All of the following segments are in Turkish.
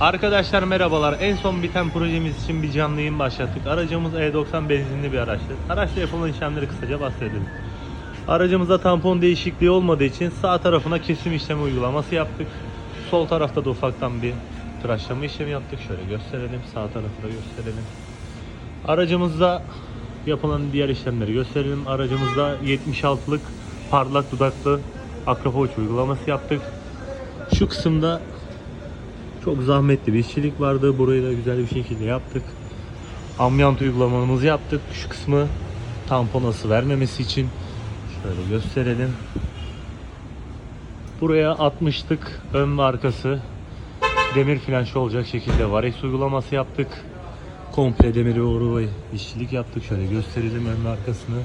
Arkadaşlar merhabalar. En son biten projemiz için bir canlı yayın başlattık. Aracımız E90 benzinli bir araçtı. Araçta yapılan işlemleri kısaca bahsedelim. Aracımızda tampon değişikliği olmadığı için sağ tarafına kesim işlemi uygulaması yaptık. Sol tarafta da ufaktan bir tıraşlama işlemi yaptık. Şöyle gösterelim. Sağ tarafı da gösterelim. Aracımızda yapılan diğer işlemleri gösterelim. Aracımızda 76'lık parlak dudaklı akrapa uç uygulaması yaptık. Şu kısımda çok zahmetli bir işçilik vardı. Burayı da güzel bir şekilde yaptık. Ambiyant uygulamamızı yaptık. Şu kısmı tampon ası vermemesi için şöyle gösterelim. Buraya atmıştık ön ve arkası demir flanşı olacak şekilde varex uygulaması yaptık. Komple demiri ve işçilik yaptık. Şöyle gösterelim ön ve arkasını.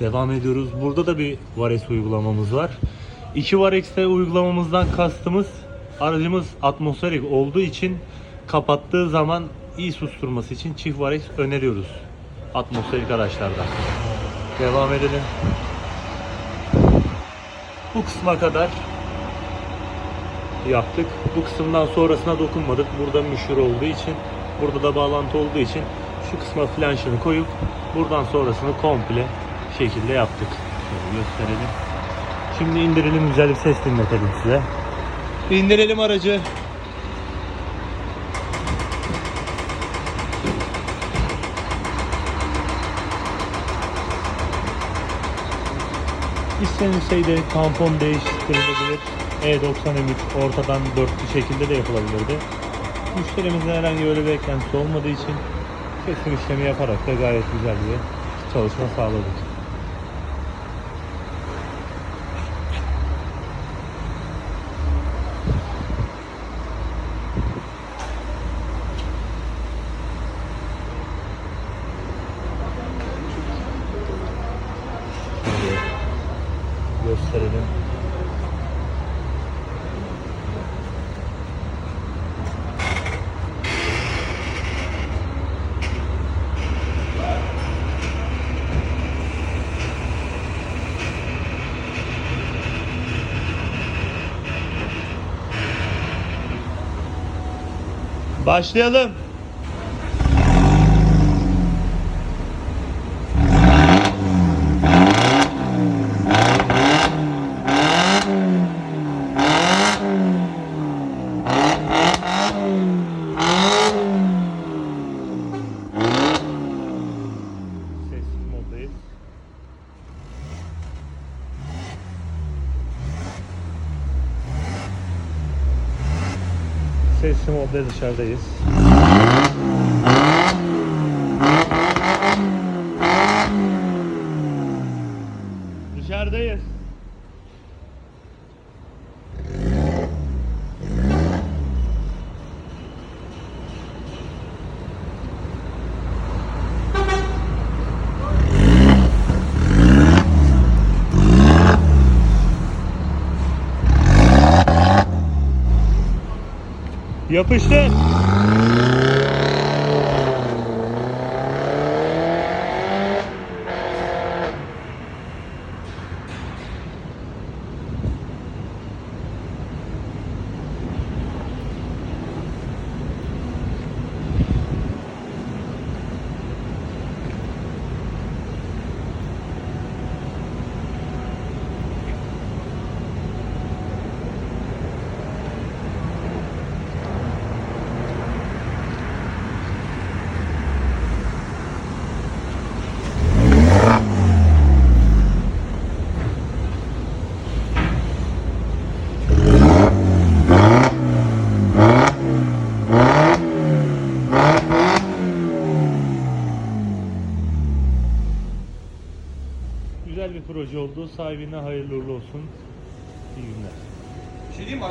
Devam ediyoruz. Burada da bir varex uygulamamız var. İki varex'te uygulamamızdan kastımız aracımız atmosferik olduğu için kapattığı zaman iyi susturması için çift varex öneriyoruz. Atmosferik araçlarda. Devam edelim. Bu kısma kadar yaptık. Bu kısımdan sonrasına dokunmadık. Burada müşür olduğu için, burada da bağlantı olduğu için şu kısma flanşını koyup buradan sonrasını komple şekilde yaptık. Şöyle gösterelim. Şimdi indirelim güzel bir ses dinletelim size. İndirelim aracı. İstenilseydi tampon değiştirilebilir. E90 M3 ortadan dörtlü şekilde de yapılabilirdi. Müşterimizin herhangi böyle bir eklentisi olmadığı için kesim işlemi yaparak da gayet güzel bir çalışma sağladık. Şimdi gösterelim. Başlayalım. Sessiz modda dışarıdayız. Dışarıdayız. Yapıştır. Güzel bir proje oldu. Sahibine hayırlı uğurlu olsun. İyi günler. Bir şey diyeyim mi?